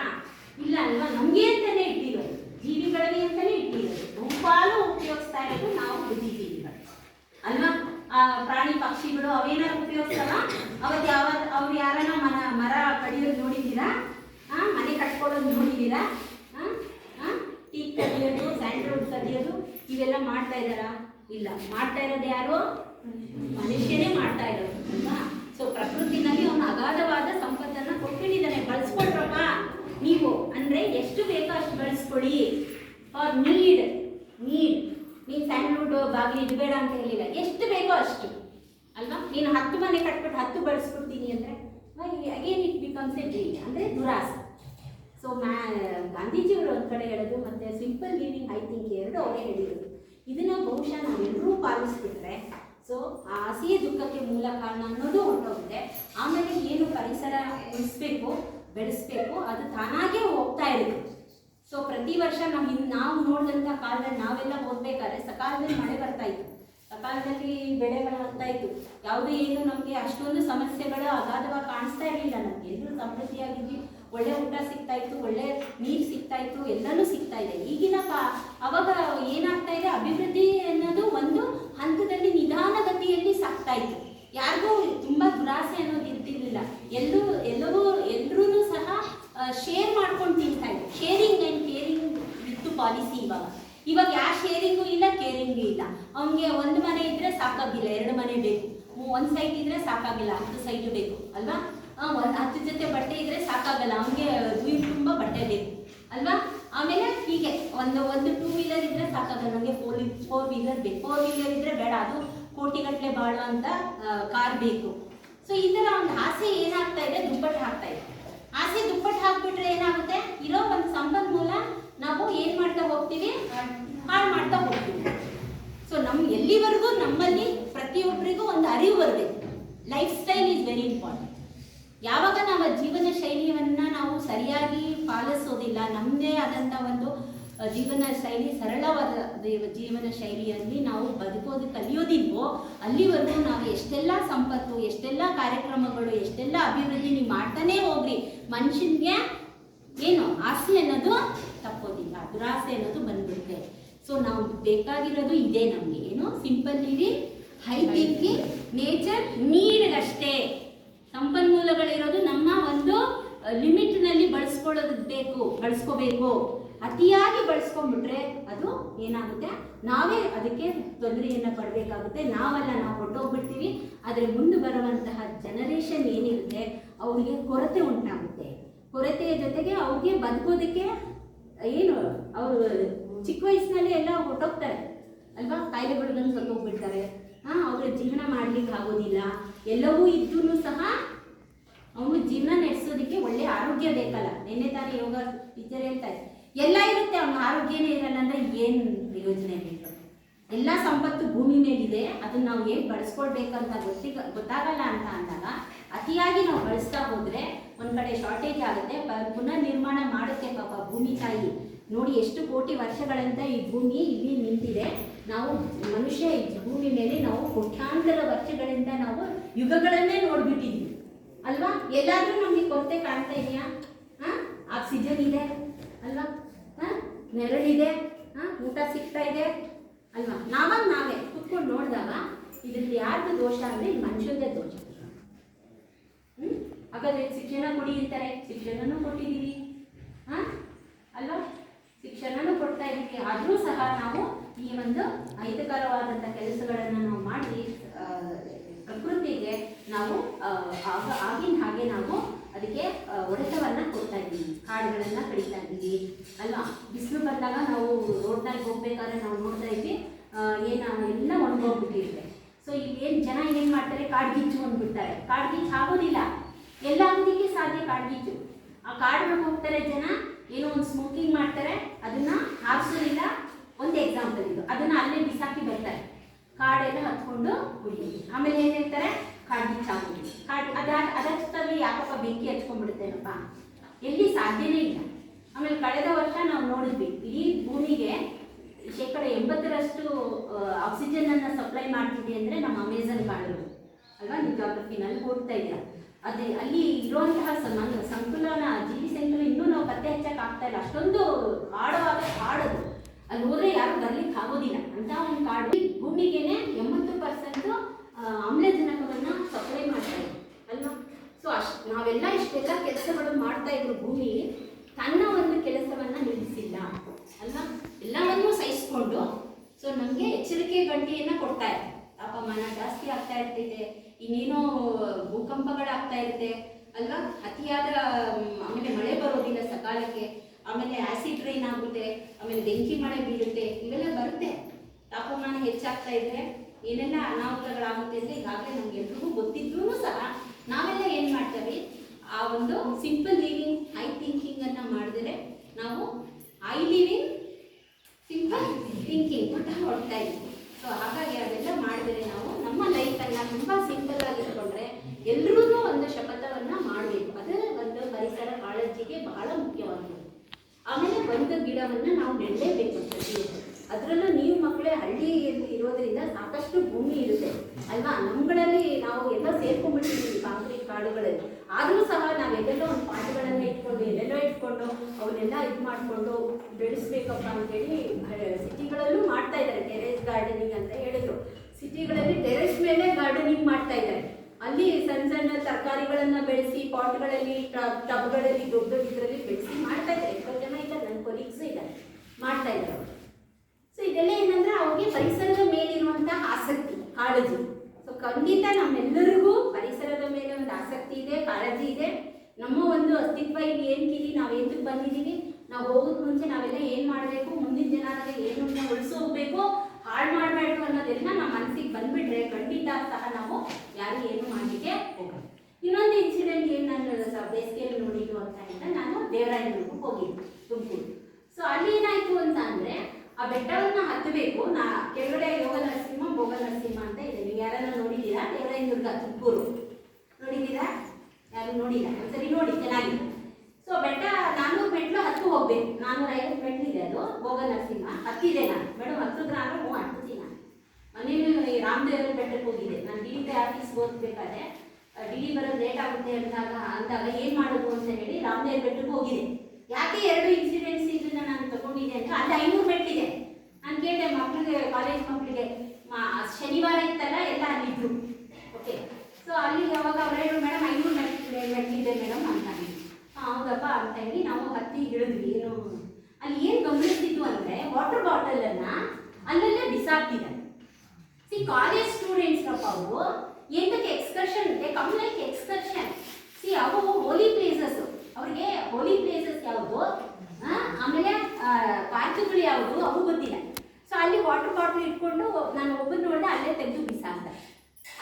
A: ಇಲ್ಲ ಅಲ್ವಾ ನಮಗೆ ಅಂತಾನೆ ಇಟ್ಟಿರೋದು ಜೀವಿಗಳಿಗೆ ಅಂತಾನೆ ಇಟ್ಟಿರೋದು ಬಹುಪಾಲು ಉಪಯೋಗಿಸ್ತಾ ಇರೋದು ನಾವು ಬುದ್ಧಿಜೀವಿಗಳು ಅಲ್ವಾ ಆ ಪ್ರಾಣಿ ಪಕ್ಷಿಗಳು ಅವೇನಾದ್ರು ಉಪಯೋಗಿಸ್ತಾವ ಅವತ್ತು ಯಾವ ಅವ್ರು ಯಾರನ್ನ ಮನ ಮರ ಕಡಿಯೋದು ನೋಡಿದ್ದೀರಾ? ಮನೆ ಕಟ್ಕೊಳ್ಳೋದು ನೋಡಿದ್ದೀರಾ? ಆ? ಆ? ಟೀ ಕದಿಯೋದು ಸ್ಯಾಂಡ್ಲ್ವುಡ್ ಕದಿಯೋದು ಇವೆಲ್ಲ ಮಾಡ್ತಾ ಇದ್ದಾರಾ? ಇಲ್ಲ. ಮಾಡ್ತಾ ಇರೋದು ಯಾರು? ಮನುಷ್ಯನೇ ಮಾಡ್ತಾ ಇರೋದು, ಅಲ್ವಾ? ಸೊ ಪ್ರಕೃತಿನಲ್ಲಿ ಅವನು ಅಗಾಧವಾದ ಸಂಪತ್ತನ್ನು ಕೊಟ್ಟಿದ್ದಾನೆ ಬಳಸ್ಕೊಟ್ರಪ್ಪ ನೀವು ಅಂದರೆ ಎಷ್ಟು ಬೇಕೋ ಅಷ್ಟು ಬಳಸ್ಕೊಡಿ. ಫಾರ್ ನೀಡ್ ನೀಡ್ ನೀನು ಸ್ಯಾಂಡ್ಲ್ವುಡ್ ಬಾಗಿಲು ಇಡಬೇಡ ಅಂತ ಹೇಳಿಲ್ಲ. ಎಷ್ಟು ಬೇಕೋ ಅಷ್ಟು. ಅಲ್ವಾ? ನೀನು ಹತ್ತು ಮನೆ ಕಟ್ಬಿಟ್ಟು ಹತ್ತು ಬಳಸ್ಕೊಡ್ತೀನಿ ಅಂದರೆ again it becomes a dream ಅಂದರೆ ದುರಾಸೆ. ಸೊ ಮ್ಯಾ ಗಾಂಧೀಜಿಯವರು ಒಂದು ಕಡೆ ಹೇಳೋದು, ಮತ್ತು ಸಿಂಪಲ್ ಲಿವಿಂಗ್ ಐ ಥಿಂಕ್ ಎರಡು ಅವರೇ ಹೇಳಿರೋದು. ಇದನ್ನು ಬಹುಶಃ ನಾವೆಲ್ಲರೂ ಪಾಲಿಸ್ಬಿಟ್ರೆ ಸೊ ಆ ಹಸಿಯ ದುಃಖಕ್ಕೆ ಮೂಲ ಕಾರಣ ಅನ್ನೋದು ಹೊರಟೋಗುತ್ತೆ. ಆಮೇಲೆ ಏನು ಪರಿಸರ ಉಳಿಸ್ಬೇಕು, ಬೆಳೆಸ್ಬೇಕು, ಅದು ತಾನಾಗೇ ಹೋಗ್ತಾ ಇರುತ್ತೆ. ಸೊ ಪ್ರತಿ ವರ್ಷ ನಾವು ನಾವು ನೋಡಿದಂಥ ಕಾಲದಲ್ಲಿ ನಾವೆಲ್ಲ ಹೋಗ್ಬೇಕಾದ್ರೆ ಸಕಾಲದಲ್ಲಿ ಮಳೆ ಬರ್ತಾ ಇತ್ತು. ಸಕಾಲದಲ್ಲಿ ಬೆಳೆಗಳು ಆಗ್ತಾ ಇತ್ತು. ಯಾವುದೇ ಏನು ನಮಗೆ ಅಷ್ಟೊಂದು ಸಮಸ್ಯೆಗಳು ಅಗಾಧವಾಗಿ ಕಾಣಿಸ್ತಾ ಇರಲಿಲ್ಲ ನಮ್ಗೆ. ಎಲ್ಲರೂ ಸಮೃದ್ಧಿಯಾಗಿದ್ವಿ. ಒಳ್ಳೆ ಊಟ ಸಿಗ್ತಾ ಇತ್ತು, ಒಳ್ಳೆ ನೀರು ಸಿಗ್ತಾ ಇತ್ತು, ಎಲ್ಲನೂ ಸಿಗ್ತಾ ಇದೆ. ಈಗಿನ ಕಾ, ಅವಾಗ ಏನಾಗ್ತಾ ಇದೆ? ಅಭಿವೃದ್ಧಿ ಅನ್ನೋದು ಒಂದು ಹಂತದಲ್ಲಿ ನಿಧಾನಗತಿಯಲ್ಲಿ ಸಾಗ್ತಾ ಇತ್ತು. ಯಾರಿಗೂ ತುಂಬ ದುರಾಸೆ ಅನ್ನೋದು ಇರ್ತಿರ್ಲಿಲ್ಲ. ಎಲ್ಲರೂ ಎಲ್ಲರೂ ಎಲ್ಲರೂ ಸಹ ಶೇರ್ ಮಾಡ್ಕೊಂಡು ತಿಂತಾ ಇದ್ರು. ಶೇರಿಂಗ್ ಆ್ಯಂಡ್ ಕೇರಿಂಗ್ ಇತ್ತು ಪಾಲಿಸಿ ಇವಾಗ. ಇವಾಗ ಯಾವ ಶೇರಿಂಗು ಇಲ್ಲ ಕೇರಿಂಗು ಇಲ್ಲ. ಅವ್ನಿಗೆ ಒಂದು ಮನೆ ಇದ್ರೆ ಸಾಕಾಗಿಲ್ಲ, ಎರಡು ಮನೆ ಬೇಕು. ಒಂದು ಸೈಡ್ ಇದ್ರೆ ಸಾಕಾಗಿಲ್ಲ, ಹತ್ತು ಸೈಡ್ ಬೇಕು, ಅಲ್ವಾ? ಒಂದು ಹತ್ತು ಜೊತೆ ಬಟ್ಟೆ ಇದ್ರೆ ಸಾಕಾಗಲ್ಲ, ಅವನಿಗೆ ದುಯ್ದು ತುಂಬ ಬಟ್ಟೆ ಬೇಕು, ಅಲ್ವಾ? ಆಮೇಲೆ ಹೀಗೆ, ಒಂದು ಒಂದು ಟೂ ವೀಲರ್ ಇದ್ರೆ ಸಾಕಾಗಲ್ಲ, ನಮಗೆ ಫೋರ್ ಫೋರ್ ವೀಲರ್ ಬೇಕು. ಫೋರ್ ವೀಲರ್ ಇದ್ರೆ ಬೇಡ, ಅದು ಕೋಟಿಗಟ್ಟಲೆ ಅಂತ ಕಾರ್ ಬೇಕು. ಸೊ ಈ ಥರ ಒಂದು ಆಸೆ ಏನಾಗ್ತಾ ಇದೆ, ದುಪ್ಪಟ್ಟು ಹಾಕ್ತಾ ಇದೆ. ಆಸೆ ದುಪ್ಪಟ್ಟು ಹಾಕ್ಬಿಟ್ರೆ ಏನಾಗುತ್ತೆ? ಇರೋ ಒಂದು ಸಂಪನ್ಮೂಲ ನಾವು ಏನು ಮಾಡ್ತಾ ಹೋಗ್ತೀವಿ ಹಾಳು ಮಾಡ್ತಾ ಹೋಗ್ತೀವಿ ಸೊ ನಮ್ಮ ಎಲ್ಲಿವರೆಗೂ ನಮ್ಮಲ್ಲಿ ಪ್ರತಿಯೊಬ್ಬರಿಗೂ ಒಂದು ಅರಿವು ಬರಬೇಕು life style is very important ಯಾವಾಗ ನಾವು ಜೀವನ ಶೈಲಿಯನ್ನು ನಾವು ಸರಿಯಾಗಿ ಪಾಲಿಸೋದಿಲ್ಲ ನಮ್ಮದೇ ಆದಂಥ ಒಂದು ಜೀವನ ಶೈಲಿ, ಸರಳವಾದ ಜೀವನ ಶೈಲಿಯಲ್ಲಿ ನಾವು ಬದುಕೋದು ಕಲಿಯೋದಿಲ್ವೋ, ಅಲ್ಲಿವರೆಗೂ ನಾವು ಎಷ್ಟೆಲ್ಲ ಸಂಪತ್ತು, ಎಷ್ಟೆಲ್ಲ ಕಾರ್ಯಕ್ರಮಗಳು, ಎಷ್ಟೆಲ್ಲ ಅಭಿವೃದ್ಧಿ ನೀವು ಮಾಡ್ತಾನೇ ಹೋಗ್ರಿ. ಮನುಷ್ಯನಿಗೆ ಏನು ಆಸೆ ಅನ್ನೋದು ತಪ್ಪೋದಿಲ್ಲ, ದುರಾಸೆ ಅನ್ನೋದು ಬಂದ್ಬಿಡುತ್ತೆ. ಸೊ ನಾವು ಬೇಕಾಗಿರೋದು ಇದೆ ನಮಗೆ. ಏನು? ಸಿಂಪಲ್ ಲಿವಿಂಗ್ ಹೈ ನೇಚರ್ ನೀಡ್ಗಷ್ಟೇ ಸಂಪನ್ಮೂಲಗಳಿರೋದು ನಮ್ಮ ಒಂದು ಲಿಮಿಟ್ನಲ್ಲಿ ಬಳಸ್ಕೊಳ್ಳೋದು ಬೇಕು, ಬಳಸ್ಕೋಬೇಕು. ಅತಿಯಾಗಿ ಬಳಸ್ಕೊಂಡ್ಬಿಟ್ರೆ ಅದು ಏನಾಗುತ್ತೆ? ನಾವೇ ಅದಕ್ಕೆ ತೊಂದರೆಯನ್ನು ಪಡಬೇಕಾಗುತ್ತೆ. ನಾವೆಲ್ಲ, ನಾವು ಕೊಟ್ಟೋಗ್ಬಿಡ್ತೀವಿ. ಆದರೆ ಮುಂದೆ ಬರುವಂತಹ ಜನರೇಷನ್ ಏನಿರುತ್ತೆ, ಅವ್ರಿಗೆ ಕೊರತೆ ಉಂಟಾಗುತ್ತೆ. ಕೊರತೆಯ ಜೊತೆಗೆ ಅವ್ರಿಗೆ ಬದುಕೋದಕ್ಕೆ ಏನು, ಅವರು ಚಿಕ್ಕ ವಯಸ್ಸಿನಲ್ಲಿ ಎಲ್ಲ ಹೊರಟೋಗ್ತಾರೆ. ಅಲ್ವಾ? ಕಾಯಿಲೆಗಳು ಸ್ವಲ್ಪ ಹೋಗ್ಬಿಡ್ತಾರೆ. ಹಾಂ, ಅವರ ಜೀವನ ಮಾಡ್ಲಿಕ್ಕೆ ಆಗೋದಿಲ್ಲ. ಎಲ್ಲವೂ ಇದ್ದೂ ಸಹ ಅವನು ಜೀವನ ನಡೆಸೋದಕ್ಕೆ ಒಳ್ಳೆ ಆರೋಗ್ಯ ಬೇಕಲ್ಲ. ನಿನ್ನೆ ತಾನೇ ಯೋಗ ಟೀಚರ್ ಹೇಳ್ತಾರೆ ಎಲ್ಲ ಇರುತ್ತೆ, ಅವನ ಆರೋಗ್ಯನೇ ಇರಲ್ಲ ಅಂದ್ರೆ ಏನು ಪ್ರಯೋಜನ ಬೇಕು? ಎಲ್ಲ ಸಂಪತ್ತು ಭೂಮಿ ಮೇಲಿದೆ. ಅದನ್ನ ನಾವು ಹೇಗೆ ಬಳಸ್ಕೊಳ್ಬೇಕಂತ ಗೊತ್ತಿಗ, ಗೊತ್ತಾಗಲ್ಲ ಅಂತ ಅಂದಾಗ ಅತಿಯಾಗಿ ನಾವು ಬಳಸ್ತಾ ಹೋದ್ರೆ ಒಂದ್ ಕಡೆ ಶಾರ್ಟೇಜ್ ಆಗುತ್ತೆ. ಪುನರ್ ನಿರ್ಮಾಣ ಮಾಡುತ್ತೆ ಪಾಪ ಭೂಮಿ ತಾಯಿ. ನೋಡಿ ಎಷ್ಟು ಕೋಟಿ ವರ್ಷಗಳಿಂದ ಈ ಭೂಮಿ ಇಲ್ಲಿ ನಿಂತಿದೆ. ನಾವು ಮನುಷ್ಯ ಈ ಭೂಮಿ ಮೇಲೆ ನಾವು ಕೋಟ್ಯಾಂತರ ವರ್ಷಗಳಿಂದ ನಾವು ಯುಗಗಳನ್ನೇ ನೋಡ್ಬಿಟ್ಟಿದ್ದೀವಿ ಅಲ್ವಾ? ಎಲ್ಲಾದ್ರೂ ನಮಗೆ ಕೊರತೆ ಕಾಣ್ತಾ ಇದೆಯಾ? ಆಕ್ಸಿಜನ್ ಇದೆ. ಅಲ್ವಾ? ಹಾಂ? ನೆರಳಿದೆ ಹಾಂ? ಊಟ ಸಿಗ್ತಾ ಇದೆ. ಅಲ್ವಾ? ನಾವಾಗ ನಾವೇ ಕುತ್ಕೊಂಡು ನೋಡಿದಾಗ ಇದ್ರಲ್ಲಿ ಯಾರ್ದು ದೋಷ ಅಂದ್ರೆ ಇದು ಮನುಷ್ಯಂದೇ ದೋಷ. ಹ್ಞೂ ಹಾಗಾದ್ರೆ ಶಿಕ್ಷಣ ಕೊಡಿ ಅಂತಾರೆ. ಶಿಕ್ಷಣನೂ ಕೊಟ್ಟಿದ್ದೀವಿ. ಹಾ? ಕೊಡ್ತಾ ಆದರೂ ಸಹ ನಾವು ಈ ಒಂದು ಅಹಿತಕರವಾದಂಥ ಕೆಲಸಗಳನ್ನು ನಾವು ಮಾಡಿ ಪ್ರಕೃತಿಗೆ ನಾವು ಆಗ, ಆಗಿನ ಹಾಗೆ ನಾವು ಅದಕ್ಕೆ ಒಡೆತವನ್ನು ಕೊಡ್ತಾ ಇದ್ದೀವಿ, ಕಾಡುಗಳನ್ನು ಕಡಿತಾ ಇದ್ದೀವಿ, ಅಲ್ವಾ? ಬಿಸಿಲು ಬಂದಾಗ ನಾವು ರೋಡ್ನಲ್ಲಿ ಹೋಗ್ಬೇಕಾದ್ರೆ ನಾವು ನೋಡ್ತಾ ಇದ್ವಿ ಏನು, ಎಲ್ಲ ಒಣಗೋಗ್ಬಿಟ್ಟಿರುತ್ತೆ. ಸೊ ಏನು ಜನ ಏನು ಮಾಡ್ತಾರೆ? ಕಾಡ್ಗಿಚ್ಚು ಅಂದ್ಬಿಡ್ತಾರೆ. ಕಾಡ್ಗಿಚ್ಚು ಆಗೋದಿಲ್ಲ. ಎಲ್ಲ ಆಗೋದಕ್ಕೆ ಸಾಧ್ಯ ಕಾಡ್ಗಿಚ್ಚು. ಆ ಕಾಡಿಗೆ ಹೋಗ್ತಾರೆ ಜನ, ಏನೋ ಒಂದು ಸ್ಮೋಕಿಂಗ್ ಮಾಡ್ತಾರೆ, ಅದನ್ನ ಆಮೇಲೆ ಏನ್ ಹೇಳ್ತಾರೆ? ಕಾಡ್ಗಿಚ್ಚು ಆಗೋದಿಲ್ಲ ಕಾಡ್ ಅದಾದ ಅದಷ್ಟಲ್ಲಿ ಯಾಕಪ್ಪ ಬೆಂಕಿ ಹಚ್ಕೊಂಡ್ಬಿಡುತ್ತೇನಪ್ಪ ಎಲ್ಲಿ ಸಾಧ್ಯನೇ ಇಲ್ಲ. ಆಮೇಲೆ ಕಳೆದ ವರ್ಷ ನಾವು ನೋಡಿದ್ವಿ, ಇಡೀ ಭೂಮಿಗೆ ಶೇಕಡ ಎಂಬತ್ತರಷ್ಟು ಆಕ್ಸಿಜನ್ ಅನ್ನ ಸಪ್ಲೈ ಮಾಡ್ತಿದೆ ಅಂದ್ರೆ ನಮ್ಮ ಅಮೆಝನ್ ಕಾಡುಗಳು ಅಲ್ವಾ? ನೀವು ಜಾಗ್ರಫಿನಲ್ಲಿ ಹೋಗ್ತಾ ಇದ್ದೀರಾ. ಅದೇ ಅಲ್ಲಿ ಇರುವಂತಹ ಸಂಕುಲನ ಜೀವಿ ಸಂಕುಲ ಇನ್ನೂ ನಾವು ಪತ್ತೆ ಹಚ್ಚಕ್ ಆಗ್ತಾ ಇಲ್ಲ. ಅಷ್ಟೊಂದು ಆಳವಾದ ಕಾಡದು ಅಲ್ಲಿ ಹೋದ್ರೆ ಯಾರು ಬರ್ಲಿಕ್ಕೆ ಆಗೋದಿಲ್ಲ ಅಂತ ಒಂದು ಕಾಡು ಭೂಮಿಗೆನೆ ಎಂಬತ್ತು ಪರ್ಸೆಂಟ್ ಆಮ್ಲಜನಕವನ್ನ ಸಪ್ಲೈ ಮಾಡ್ತಾರೆ, ಅಲ್ವಾ? ಸೊ ಅಷ್ಟು, ನಾವೆಲ್ಲ ಇಷ್ಟೆಲ್ಲ ಕೆಲಸಗಳು ಮಾಡ್ತಾ ಇದ್ರು ಭೂಮಿ, ತನ್ನ ಒಂದು ಕೆಲಸವನ್ನ ನಿಲ್ಲಿಸಿಲ್ಲ, ಅಲ್ವಾ? ಎಲ್ಲವನ್ನೂ ಸಹಿಸ್ಕೊಂಡು ಸೊ ನಮಗೆ ಎಚ್ಚರಿಕೆ ಗಂಟೆಯನ್ನು ಕೊಡ್ತಾ ಇದೆ ತಾಪಮಾನ ಜಾಸ್ತಿ ಆಗ್ತಾ ಇರ್ತಿದೆ, ಇನ್ನೇನೋ ಭೂಕಂಪಗಳಾಗ್ತಾ ಇರುತ್ತೆ, ಅಲ್ವಾ? ಅತಿಯಾದ ಆಮೇಲೆ ಮಳೆ ಬರೋದಿಲ್ಲ ಸಕಾಲಕ್ಕೆ, ಆಮೇಲೆ ಆಸಿಡ್ ರೈನ್ ಆಗುತ್ತೆ, ಆಮೇಲೆ ಬೆಂಕಿ ಮಳೆ ಬೀಳುತ್ತೆ, ಇವೆಲ್ಲ ಬರುತ್ತೆ. ತಾಪಮಾನ ಹೆಚ್ಚಾಗ್ತಾ ಇದ್ರೆ ಏನೆಲ್ಲ ಅನಾಹುತಗಳಾಗುತ್ತೆ ಅಂತ ಈಗಾಗಲೇ ನಮ್ಗೆ ಎಲ್ರಿಗೂ ಗೊತ್ತಿದ್ರೂ ಸಹ ನಾವೆಲ್ಲ ಏನ್ ಮಾಡ್ತೇವೆ? ಆ ಒಂದು ಸಿಂಪಲ್ ಲಿವಿಂಗ್ ಹೈ ಥಿಂಕಿಂಗ್ ಅನ್ನ ಮಾಡಿದ್ರೆ ನಾವು ಐ ಲಿವಿಂಗ್ ಸಿಂಪಲ್ ಥಿಂಕಿಂಗ್ ಅಂತ ಹೊಡ್ತಾ ಇದ್ವಿ ಸೊ ಹಾಗಾಗಿ ಅದೆಲ್ಲ ಮಾಡಿದ್ರೆ ನಾವು. ನಮ್ಮ ಲೈಫನ್ನ ತುಂಬಾ ಸಿಂಪಲ್ ಆಗಿ ಇಟ್ಕೊಂಡ್ರೆ ಎಲ್ರೂ ಒಂದು ಶಪಥವನ್ನ ಮಾಡಬೇಕು. ಅದೇ ಒಂದು ಪರಿಸರ ಕಾಳಜಿಗೆ ಬಹಳ ಮುಖ್ಯವಾಗಿದೆ ಆಮೇಲೆ ಒಂದು ಗಿಡವನ್ನ ನಾವು ನೆಡಲೇಬೇಕು ಪ್ರತಿಯೊಬ್ಬರು ಅದರಲ್ಲೂ ನೀವು ಮಕ್ಕಳೇ ಹಳ್ಳಿಯಲ್ಲಿ ಇರೋದ್ರಿಂದ ಸಾಕಷ್ಟು ಭೂಮಿ ಇರುತ್ತೆ, ಅಲ್ವಾ? ನಮ್ಗಳಲ್ಲಿ ನಾವು ಎಲ್ಲ ಸೇರ್ಕೊಂಡ್ಬಿಟ್ಟಿದ್ದೀವಿ ಕಾಂಕ್ರೀಟ್ ಕಾಡುಗಳಲ್ಲಿ. ಆದರೂ ಸಹ ನಾವೆಲ್ಲೆಲ್ಲೋ ಒಂದು ಪಾಟ್ಗಳನ್ನ ಇಟ್ಕೊಂಡು, ಎಲ್ಲೆಲ್ಲೋ ಇಟ್ಕೊಂಡು ಅವನ್ನೆಲ್ಲ ಇದು ಮಾಡಿಕೊಂಡು ಬೆಳೆಸ್ಬೇಕಪ್ಪ ಅಂತೇಳಿ ಸಿಟಿಗಳಲ್ಲೂ ಮಾಡ್ತಾ ಇದ್ದಾರೆ. ಟೆರೇಸ್ ಗಾರ್ಡನಿಂಗ್ ಅಂತ ಹೇಳಿದ್ರು. ಸಿಟಿಗಳಲ್ಲಿ ಟೆರೆಸ್ ಮೇಲೆ ಗಾರ್ಡನಿಂಗ್ ಮಾಡ್ತಾ ಇದ್ದಾರೆ. ಅಲ್ಲಿ ಸಣ್ಣ ಸಣ್ಣ ತರಕಾರಿಗಳನ್ನ ಬೆಳೆಸಿ, ಪಾಟ್ಗಳಲ್ಲಿ ಟಬ್ಗಳಲ್ಲಿ, ದೊಡ್ಡ ದೊಡ್ಡ ಇದರಲ್ಲಿ ಬೆಳೆಸಿ ಮಾಡ್ತಾ ಇದ್ದಾರೆ. ಎಷ್ಟೋ ಜನ ಇದ್ದಾರೆ ನನ್ನ ಕೊಲೀಗ್ಸ್ ಇದ್ದಾರೆ. ಮಾಡ್ತಾ ಇದ್ದಾರೆ. ಸೊ ಇದೆಲ್ಲ ಏನಂದ್ರೆ ಅವ್ರಿಗೆ ಪರಿಸರದ ಮೇಲಿರುವಂತಹ ಆಸಕ್ತಿ, ಕಾಳಜಿ. ಸೊ ಖಂಡಿತ ನಮ್ಮೆಲ್ಲರಿಗೂ ಪರಿಸರದ ಮೇಲೆ ಒಂದು ಆಸಕ್ತಿ ಇದೆ, ಕಾಳಜಿ ಇದೆ. ನಮ್ಮ ಒಂದು ಅಸ್ತಿತ್ವ ಇಲ್ಲಿ ಏನ್ಕಿದೀವಿ ನಾವು ಏನಕ್ಕೆ ಬಂದಿದ್ದೀವಿ? ನಾವು ಹೋಗೋದ್ ಮುಂಚೆ ನಾವೆಲ್ಲ ಏನ್ ಮಾಡಬೇಕು, ಮುಂದಿನ ದಿನ ಏನು ಉಳಿಸೋ ಉಳಿಸೋಗ್ಬೇಕು ಹಾಳು ಮಾಡಬೇಕು ಅನ್ನೋದೆಲ್ಲ ನಮ್ಮ ಮನಸ್ಸಿಗೆ ಬಂದ್ಬಿಟ್ರೆ ಖಂಡಿತ ಸಹ ನಾವು ಯಾರು ಏನು ಮಾಡಲಿಕ್ಕೆ ಹೋಗಲ್ಲ. ಇನ್ನೊಂದು ಇನ್ಸಿಡೆಂಟ್ ಏನು ನಾನು ಬೇಸಿಗೆಯಲ್ಲಿ ನೋಡಿದ್ದು ಅಂತ ಹೇಳಿದ್ರೆ ನಾನು ದೇವರಾಯನ ಹೋಗಿದ್ದೆ ತುಮಕೂರು. ಸೊ ಅಲ್ಲಿ ಏನಾಯ್ತು ಅಂತ ಅಂದ್ರೆ, ಆ ಬೆಟ್ಟವನ್ನ ಹತ್ತಬೇಕು ನಾ ಕೆಳಗಡೆ ಯೋಗ ನರಸಿಂಹ ಭೋಗ ನರಸಿಂಹ ಅಂತ ಇದೆ. ನೀವು ಯಾರನ್ನ ನೋಡಿದ್ದೀರಾ? ದೇವರಾಯನ ದುರ್ಗ ತುಪ್ಪೂರು ನೋಡಿದ್ದೀರಾ? ಯಾರು ನೋಡಿಲ್ಲ? ಒಂದ್ಸರಿ ನೋಡಿ ಚೆನ್ನಾಗಿದೆ ಸೊ ಬೆಟ್ಟ ನಾನ್ನೂರು ಮೆಟ್ಲು ಹತ್ತು ಹೋಗ್ಬೇಕು. ನಾನ್ನೂರ ಐವತ್ತು ಮೆಟ್ಲಿದೆ ಅದು. ಭೋಗ ನರಸಿಂಹ ಹತ್ತಿದೆ ನಾನು. ಮೇಡಮ್, ಹತ್ತು ಗ್ರಾಮ ಹ್ಞೂ ಹತ್ತೀನಿ ನಾನು ಮನೇಲಿ ರಾಮದೇವರ ಬೆಟ್ಟಕ್ಕೆ ಹೋಗಿದ್ದೆ ನಾನು ಡಿ ಡಿ ಆಫೀಸ್ಗೆ ಓದ್ಬೇಕಾದ್ರೆ ಡಿ ಡಿ ಲೇಟ್ ಆಗುತ್ತೆ ಅಂದಾಗ ಅಂದಾಗ ಏನು ಮಾಡೋದು ಅಂತ ಹೇಳಿ ರಾಮದೇವರ ಬೆಟ್ಟಕ್ಕೆ ಹೋಗಿದೆ. ಯಾಕೆ ಎರಡು ಇನ್ಸಿಡೆಂಟ್ಸ್ ಇದನ್ನ ನಾನು ತಗೊಂಡಿದ್ದೆ ಅಂತ? ಅಲ್ಲಿ ಐನೂರು ಮೆಟ್ಟಿದೆ ನಾನು ಕೇಳಿದೆ ಮಕ್ಕಳಿಗೆ ಕಾಲೇಜ್ ಮಕ್ಕಳಿಗೆ ಶನಿವಾರ ಇತ್ತಲ್ಲ ಎಲ್ಲ ಅಲ್ಲಿದ್ರು. ಓಕೆ ಸೊ ಅಲ್ಲಿ ಯಾವಾಗ ಅವ್ರು ಹೇಳಿದ್ರು ಮೇಡಮ್ ಐನೂರು ಮೆಟ್ಲಿದೆ ಮೆಟ್ಟಿದೆ ಮೇಡಮ್ ಅಂತ. ಆ, ಹೌದಪ್ಪ ಅಂತ ಹೇಳಿ ನಾವು ಹತ್ತಿ ಇಳಿದ್ವಿ ಏನು ಅಲ್ಲಿ ಏನು ಗಮನಿಸ್ತಿದ್ವು ಅಂದ್ರೆ ವಾಟರ್ ಬಾಟಲ್ ಅನ್ನ ಅಲ್ಲಲ್ಲೇ ಬಿಸಾಕ್ತಿದ್ದಾರೆ. ಸಿ ಕಾಲೇಜ್ ಸ್ಟೂಡೆಂಟ್ಸ್ ಅಪ್ಪ ಅವರು ಎಂತಕ್ಕೆ ಎಕ್ಸ್ಕರ್ಷನ್ ಇದೆ? ಕಮ್ ಲೈಕ್ ಎಕ್ಸ್ಕರ್ಷನ್ ಸಿ ಅವು ಹೋಲಿ ಪ್ಲೇಸಸ್ ಅವ್ರಿಗೆ ಹೋಲಿ ಪ್ಲೇಸಸ್ ಯಾವುದು? ಆಮೇಲೆ ಪಾರ್ಕ್ಗಳು ಯಾವುದು? ಅವು ಗೊತ್ತಿಲ್ಲ. ಸೊ ಅಲ್ಲಿ ವಾಟರ್ ಬಾಟ್ಲ್ ಇಟ್ಕೊಂಡು ನಾನು ಒಬ್ಬರು ನೋಡಿದೆ ಅಲ್ಲೇ ತೆಗೆದು ಅಂತ.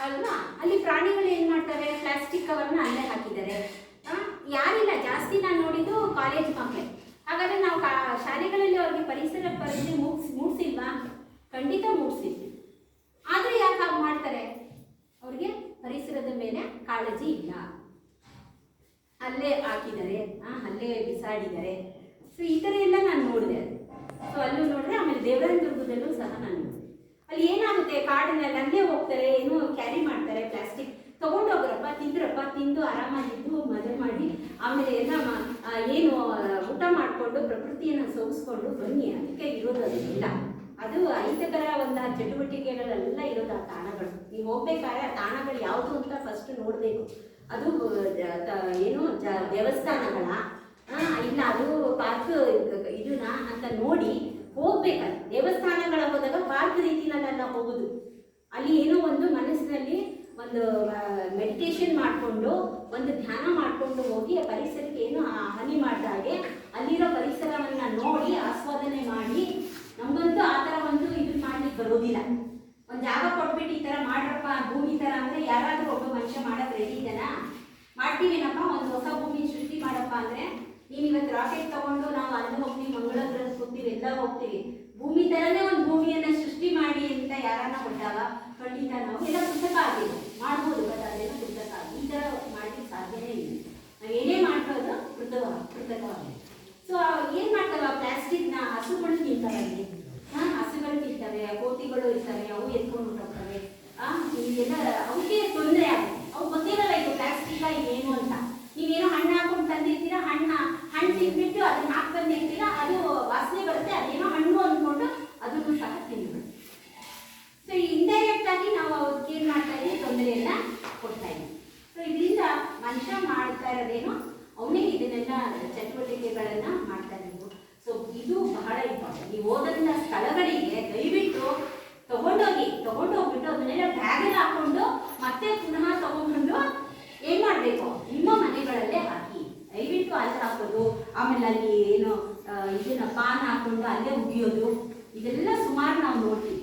A: ಅಲ್ವಾ? ಅಲ್ಲಿ ಪ್ರಾಣಿಗಳು ಏನು ಮಾಡ್ತಾರೆ? ಪ್ಲಾಸ್ಟಿಕ್ ಕವರ್ನ ಅಲ್ಲೇ ಹಾಕಿದ್ದಾರೆ. ಯಾರಿಲ್ಲ. ಜಾಸ್ತಿ ನಾನು ನೋಡಿದ್ದು ಕಾಲೇಜ್ ಮಕ್ಕಳೇ ಹಾಗಾದರೆ ನಾವು ಕಾ, ಶಾಲೆಗಳಲ್ಲಿ ಅವ್ರಿಗೆ ಪರಿಸರ ಪರಿಸ್ಥಿತಿ ಮೂಗ್ಸ್ ಮೂಡಿಸಿಲ್ವಾ? ಖಂಡಿತ ಮೂಡಿಸಿದ್ವಿ. ಆದರೆ ಯಾಕೆ ಹಾಗೆ ಮಾಡ್ತಾರೆ? ಅವರಿಗೆ ಪರಿಸರದ ಮೇಲೆ ಕಾಳಜಿ ಇಲ್ಲ. ಅಲ್ಲೇ ಹಾಕಿದ್ದಾರೆ. ಅಲ್ಲೇ ಬಿಸಾಡಿದ್ದಾರೆ. ಸೊ ಈ ಥರ ಎಲ್ಲ ನಾನು ನೋಡಿದೆ. ಸೊ ಅಲ್ಲೂ ನೋಡಿದ್ರೆ ಆಮೇಲೆ ದೇವರ ದುರ್ಗದಲ್ಲೂ ಸಹ ನಾನು ಅಲ್ಲಿ ಏನಾಗುತ್ತೆ? ಕಾಡಿನಲ್ಲಿ ಅಲ್ಲೇ ಹೋಗ್ತಾರೆ, ಏನೋ ಕ್ಯಾರಿ ಮಾಡ್ತಾರೆ ಪ್ಲಾಸ್ಟಿಕ್ ತಗೊಂಡೋಗ್ರಪ್ಪ, ತಿಂದ್ರಪ್ಪ, ತಿಂದು ಆರಾಮಾಗಿದ್ದು ಮದುವೆ ಮಾಡಿ, ಆಮೇಲೆ ಎಲ್ಲ ಏನು ಊಟ ಮಾಡಿಕೊಂಡು ಪ್ರಕೃತಿಯನ್ನು ಸೋಗಿಸ್ಕೊಂಡು ಬನ್ನಿ, ಅದಕ್ಕೆ ಇರೋದು ಇಲ್ಲ ಅದು ಅಹಿತಕರ ಒಂದು ಚಟುವಟಿಕೆಗಳೆಲ್ಲ ಇರೋದು ಆ ತಾಣಗಳು. ನೀವು ಹೋಗ್ಬೇಕಾದ್ರೆ ಆ ತಾಣಗಳು ಯಾವುದು ಅಂತ ಫಸ್ಟ್ ನೋಡಬೇಕು. ಅದು ಏನು ದೇವಸ್ಥಾನಗಳ ಇಲ್ಲ ಅದು ಪಾರ್ಕ್ ಇದನ್ನ ಅಂತ ನೋಡಿ ಹೋಗ್ಬೇಕಲ್ಲಿ ದೇವಸ್ಥಾನಗಳ ಹೋದಾಗ ಪಾರ್ಕ್ ನನ್ನ ಹೋಗುದು. ಅಲ್ಲಿ ಏನೋ ಒಂದು ಮನಸ್ಸಿನಲ್ಲಿ ಒಂದು ಮೆಡಿಟೇಷನ್ ಮಾಡಿಕೊಂಡು, ಒಂದು ಧ್ಯಾನ ಮಾಡಿಕೊಂಡು ಹೋಗಿ ಆ ಪರಿಸರಕ್ಕೆ ಏನು ಹಾನಿ ಮಾಡ್ದಾಗೆ ಅಲ್ಲಿರೋ ಪರಿಸರವನ್ನ ನೋಡಿ, ಆಸ್ವಾದನೆ ಮಾಡಿ, ನಮಗಂತೂ ಆ ಥರ ಒಂದು ಇದು ಮಾಡ್ಲಿಕ್ಕೆ ಬರೋದಿಲ್ಲ. ಒಂದು ಜಾಗ ಕೊಟ್ಬಿಟ್ಟು ಈ ಥರ ಮಾಡ್ರಪ್ಪ ಭೂಮಿ ಥರ ಅಂದರೆ ಯಾರಾದರೂ ಒಬ್ಬ ಮನುಷ್ಯ ಮಾಡೋದು ರೆಡಿ ಇದೆನಾ ಮಾಡ್ತೀವೇನಪ್ಪ ಒಂದು ಹೊಸ ಭೂಮಿ ಸೃಷ್ಟಿ ಮಾಡಪ್ಪ ಅಂದರೆ ನೀವು ಇವತ್ತು ರಾಕೆಟ್ ತಗೊಂಡು ನಾವು ಅಲ್ಲಿ ಹೋಗ್ತೀವಿ ಮಂಗಳ ಗ್ರಹಕ್ಕೆ ಹೋಗ್ತೀವಿ ಎಲ್ಲ ಹೋಗ್ತೀವಿ. ಭೂಮಿ ತರನೇ ಒಂದು ಭೂಮಿಯನ್ನು ಸೃಷ್ಟಿ ಮಾಡಿ ಅಂತ ಯಾರನ್ನ ಕೊಟ್ಟಾಗ ಖಂಡಿತ ನಾವು ಪುಸ್ತಕ ಆಗಿದೆ ಮಾಡ್ಬೋದು ಬಟ್ ಅದೆಲ್ಲ ಪುಸ್ತಕ ಈ ಥರ ಮಾಡ್ಲಿಕ್ಕೆ ಸಾಧ್ಯನೇ ಇಲ್ಲ ನಾವು ಏನೇ ಮಾಡ್ಬೋದು ಕೃತಕ ಕೃತಕವಾಗಿದೆ ಸೊ ಏನು ಮಾಡ್ತಾವೆ ಪ್ಲಾಸ್ಟಿಕ್ನ ಹಸುಗಳು ತಿಂತವೆ ಅಲ್ಲಿ ಹಾ, ಹಸುಗಳು ತಿಂತವೆ ಕೋತಿಗಳು ಇರ್ತವೆ ಅವು ಎತ್ಕೊಂಡು ಹೋಗ್ತವೆ ಆ ಇದೆಲ್ಲ ಅವಕ್ಕೆ ತೊಂದರೆ ಆಗುತ್ತೆ ಅವು ಗೊತ್ತಿರಲ್ಲ ಇದು ಪ್ಲಾಸ್ಟಿಕ್ ಏನು ಅಂತ ನೀವೇನೋ ಹಣ್ಣು ಹಾಕೊಂಡು ತಂದಿರ್ತೀರಾ ಹಣ್ಣ ಹಣ್ಣು ತಿಂದ್ಬಿಟ್ಟು ಅದನ್ನ ಹಾಕಿ ಬಂದಿರ್ತೀರಾ ಅದು ವಾಸನೆ ಬರುತ್ತೆ ಅದೇನೋ ಹಣ್ಣು ಅಂದ್ಕೊಂಡು ಅದನ್ನು ಸಹ ತಿಂದ್ಬಿಡುತ್ತೆ ಸೊ ಇಂಡೈರೆಕ್ಟ್ ಆಗಿ ನಾವು ಅವ್ರಿಗೆ ಏನು ಮಾಡ್ತಾ ಇದೀವಿ ತೊಂದರೆಯನ್ನ ಕೊಡ್ತಾ ಇದ್ದೀವಿ ಸೊ ಇದರಿಂದ ಮನುಷ್ಯ ಮಾಡ್ತಾ ಇರೋದೇನು ಅವನೇ ಇದನ್ನೆಲ್ಲ ಚಟುವಟಿಕೆಗಳನ್ನ ಮಾಡ್ತಾ ಇರೋದು ಸೊ ಇದು ಬಹಳ ಇಂಪಾರ್ಟೆಂಟ್ ನೀವು ಹೋದಂಥ ಸ್ಥಳಗಳಿಗೆ ದಯವಿಟ್ಟು ತಗೊಂಡೋಗಿ ತಗೊಂಡೋಗ್ಬಿಟ್ಟು ಅದನ್ನೆಲ್ಲ ಬ್ಯಾಗಲ್ಲಿ ಹಾಕೊಂಡು ಮತ್ತೆ ಪುನಃ ತಗೊಂಡ್ಬಂದು ಏನ್ ಮಾಡಬೇಕು ನಿಮ್ಮ ಮನೆಗಳಲ್ಲೇ ಹಾಕಿ ದಯವಿಟ್ಟು ಅಲ್ಲಿ ಹಾಕೋದು ಆಮೇಲೆ ಅಲ್ಲಿ ಏನು ಆ, ಇದನ್ನ ಪಾನ್ ಹಾಕೊಂಡು ಅಲ್ಲೇ ಉಗಿಯೋದು ಇದೆಲ್ಲ ಸುಮಾರು ನಾವು ನೋಡ್ತೀವಿ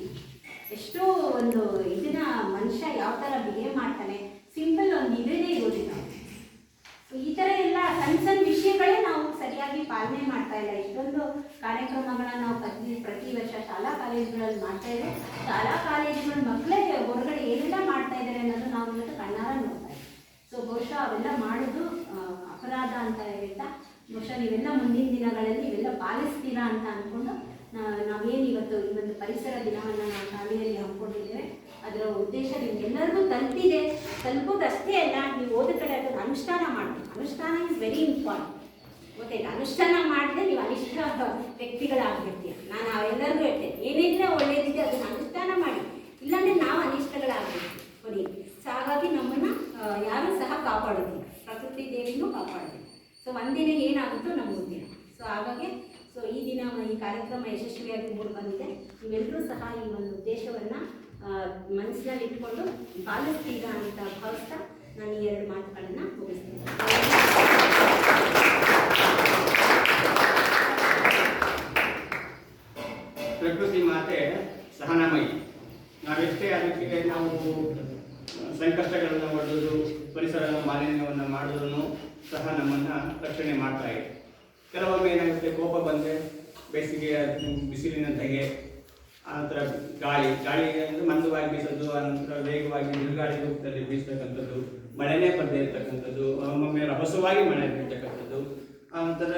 A: ಎಷ್ಟೋ ಒಂದು ಇದನ್ನ ಮನುಷ್ಯ ಯಾವ ಥರ ಬಿಹೇವ್ ಮಾಡ್ತಾನೆ ಸಿಂಪಲ್ ಒಂದು ಇದೇನೇ ಇರೋದಿಲ್ಲ So, ಈ ಥರ ಎಲ್ಲ ಸಣ್ಣ ಸಣ್ಣ ವಿಷಯಗಳೇ ನಾವು ಸರಿಯಾಗಿ ಪಾಲನೆ ಮಾಡ್ತಾ ಇದೊಂದು ಕಾರ್ಯಕ್ರಮಗಳನ್ನ ನಾವು ಪ್ರತಿ ಪ್ರತಿ ವರ್ಷ ಶಾಲಾ ಕಾಲೇಜುಗಳಲ್ಲಿ ಮಾಡ್ತಾ ಇದ್ದೇವೆ ಶಾಲಾ ಕಾಲೇಜುಗಳ ಮಕ್ಕಳೇ ಹೊರಗಡೆ ಏನೆಲ್ಲ ಮಾಡ್ತಾ ಇದ್ದಾರೆ ಅನ್ನೋದು ನಾವು ಇವತ್ತು ಕಣ್ಣಾರ ನೋಡ್ತಾ ಇದ್ದೀವಿ ಸೊ ಬಹುಶಃ ಅವೆಲ್ಲ ಮಾಡೋದು ಅಪರಾಧ ಅಂತ ಹೇಳ್ತಾ, ಬಹುಶಃ ನೀವೆಲ್ಲ ಮುಂದಿನ ದಿನಗಳಲ್ಲಿ ಇವೆಲ್ಲ ಪಾಲಿಸ್ತೀರಾ ಅಂತ ಅಂದ್ಕೊಂಡು ನಾವೇನು ಇವತ್ತು ಈ ಪರಿಸರ ದಿನವನ್ನು ನಾವು ಶಾಲೆಯಲ್ಲಿ ಹಮ್ಮಿಕೊಂಡಿದ್ದೇವೆ. ಅದರ ಉದ್ದೇಶ ನಿಮ್ಗೆಲ್ಲರಿಗೂ ತಲುಪಿದೆ. ತಲುಪೋದಷ್ಟೇ ಅಲ್ಲ, ನೀವು ಓದ ಕಡೆ ಅದನ್ನು ಅನುಷ್ಠಾನ ಮಾಡಬೇಕು. ಅನುಷ್ಠಾನ ಇಸ್ ವೆರಿ ಇಂಪಾರ್ಟೆಂಟ್ ಗೊತ್ತಾಯ್ತು ಅನುಷ್ಠಾನ ಮಾಡಿದ್ರೆ ನೀವು ಅನಿಷ್ಟ ವ್ಯಕ್ತಿಗಳಾಗ್ಬಿಡ್ತೀರ. ನಾನು ಅವೆಲ್ಲರಿಗೂ ಹೇಳ್ತೇನೆ ಏನಿದ್ರೆ ಒಳ್ಳೇದಿದೆ, ಅದನ್ನು ಅನುಷ್ಠಾನ ಮಾಡಿ. ಇಲ್ಲಾಂದ್ರೆ ನಾವು ಅನಿಷ್ಟಗಳಾಗಬೇಕು ಕೊನೆಗೆ ಸೊ ಹಾಗಾಗಿ ನಮ್ಮನ್ನು ಯಾರು ಸಹ ಕಾಪಾಡೋದಿಲ್ಲ. ಪ್ರಕೃತಿ ದೇವಿನೂ ಕಾಪಾಡೋದಿಲ್ಲ. ಸೊ ಒಂದಿನ ಏನಾಗುತ್ತೋ ನಮ್ಮ ದಿನ ಸೊ ಹಾಗಾಗಿ ಸೊ ಈ ದಿನ ಈ ಕಾರ್ಯಕ್ರಮ ಯಶಸ್ವಿಯಾಗಿ ಮೂಡಿ ಬಂದಿದೆ. ನೀವೆಲ್ಲರೂ ಸಹ ಈ ಒಂದು ಉದ್ದೇಶವನ್ನು ಮನಸ್ಸಿನಲ್ಲಿ ಇಟ್ಕೊಂಡು ಅಂತ ಭಾವಿಸ್ತಾ ನಾನು ಈ ಎರಡು ಮಾತುಗಳನ್ನು ಮುಗಿಸ್ತೀನಿ.
B: ಸಹನಾಮಯಿ. ನಾವೆಷ್ಟೇ ಅದಕ್ಕೆ ನಾವು ಸಂಕಷ್ಟಗಳನ್ನು ಒಡ್ಡೋದು ಪರಿಸರ ಮಾಲಿನ್ಯವನ್ನು ಮಾಡೋದನ್ನು ಸಹ ನಮ್ಮನ್ನು ರಕ್ಷಣೆ ಮಾಡ್ತಾ ಇದೆ. ಕೆಲವೊಮ್ಮೆ ಏನಾಗುತ್ತೆ, ಕೋಪ ಬಂದರೆ ಬೇಸಿಗೆಯ ಬಿಸಿಲಿನ ಧಗೆ ಆನಂತರ ಗಾಳಿ. ಗಾಳಿ ಅಂದರೆ ಮಂದವಾಗಿ ಬೀಸೋದು ಆನಂತರ ವೇಗವಾಗಿ ಬಿರುಗಾಳಿ ರೂಪದಲ್ಲಿ ಬೀಸತಕ್ಕಂಥದ್ದು, ಮಳೆನೇ ಬಂದೇ ಇರ್ತಕ್ಕಂಥದ್ದು, ಒಮ್ಮೊಮ್ಮೆ ರಭಸವಾಗಿ ಮಳೆ ಬೀಳ್ತಕ್ಕಂಥದ್ದು ಆನಂತರ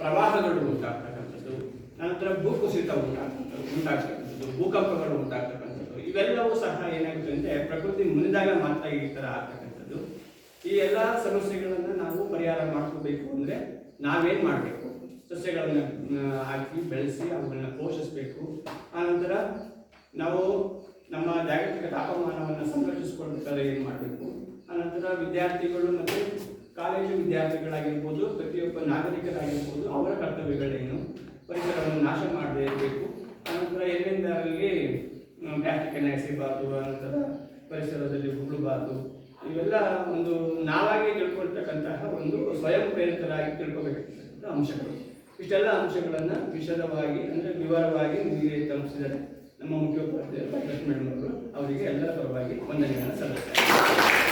B: ಪ್ರವಾಹಗಳು ಉಂಟಾಗ್ತಕ್ಕಂಥದ್ದು ನಂತರ ಭೂಕುಸಿತ ಉಂಟಾಗ್ತಕ್ಕಂಥದ್ದು ಉಂಟಾಗ್ತಕ್ಕಂಥದ್ದು ಭೂಕಂಪಗಳು ಉಂಟಾಗ್ತಕ್ಕಂಥದ್ದು. ಇವೆಲ್ಲವೂ ಸಹ ಏನಾಗುತ್ತೆ ಅಂದರೆ ಪ್ರಕೃತಿ ಮುನಿದಾಗ ಮಾತ್ರ ಈ ಥರ ಆಗ್ತಕ್ಕಂಥದ್ದು. ಈ ಎಲ್ಲ ಸಮಸ್ಯೆಗಳನ್ನು ನಾವು ಪರಿಹಾರ ಮಾಡ್ಕೋಬೇಕು ಅಂದರೆ ನಾವೇನು ಮಾಡಬೇಕು? ಸಸ್ಯಗಳನ್ನು ಹಾಕಿ, ಬೆಳೆಸಿ, ಅವುಗಳನ್ನ ಪೋಷಿಸಬೇಕು. ಆನಂತರ ನಾವು ನಮ್ಮ ಜಾಗತಿಕ ತಾಪಮಾನವನ್ನು ಸಂರಕ್ಷಿಸಿಕೊಳ್ಬೇಕಾದ್ರೆ ಏನು ಮಾಡಬೇಕು? ಆನಂತರ ವಿದ್ಯಾರ್ಥಿಗಳು ಮತ್ತು ಕಾಲೇಜು ವಿದ್ಯಾರ್ಥಿಗಳಾಗಿರ್ಬೋದು, ಪ್ರತಿಯೊಬ್ಬ ನಾಗರಿಕರಾಗಿರ್ಬೋದು, ಅವರ ಕರ್ತವ್ಯಗಳೇನು? ಪರಿಸರವನ್ನು ನಾಶ ಮಾಡದೇ ಇರಬೇಕು. ಆನಂತರ ಎಲ್ಲಿಂದ ಅಲ್ಲಿ ಪ್ಲಾಸ್ಟಿಕನ್ನು ಬಾತು, ಆನಂತರ ಪರಿಸರದಲ್ಲಿ ಉಗುಳಬಾರ್ದು ಇವೆಲ್ಲ ಒಂದು ನಾವಾಗಿ ತಿಳ್ಕೊಳ್ತಕ್ಕಂತಹ ಒಂದು ಸ್ವಯಂ ಪ್ರೇರಿತರಾಗಿ ತಿಳ್ಕೊಬೇಕಾಗಿರ್ತಕ್ಕಂಥ ಅಂಶಗಳು. ಇಷ್ಟೆಲ್ಲ ಅಂಶಗಳನ್ನು ವಿಶದವಾಗಿ ಅಂದರೆ ವಿವರವಾಗಿ ನಿಮಗೆ ತಲುಪಿಸಿದರೆ ನಮ್ಮ ಮುಖ್ಯೋಪಾಧ್ಯಾಯರು ಲಕ್ಷ್ಮೀ ಮೇಡಮ್ ಅವರು ಅವರಿಗೆ ಎಲ್ಲರ ಪರವಾಗಿ ವಂದನೆಗಳನ್ನು ಸಲ್ಲಿಸ್ತಾರೆ.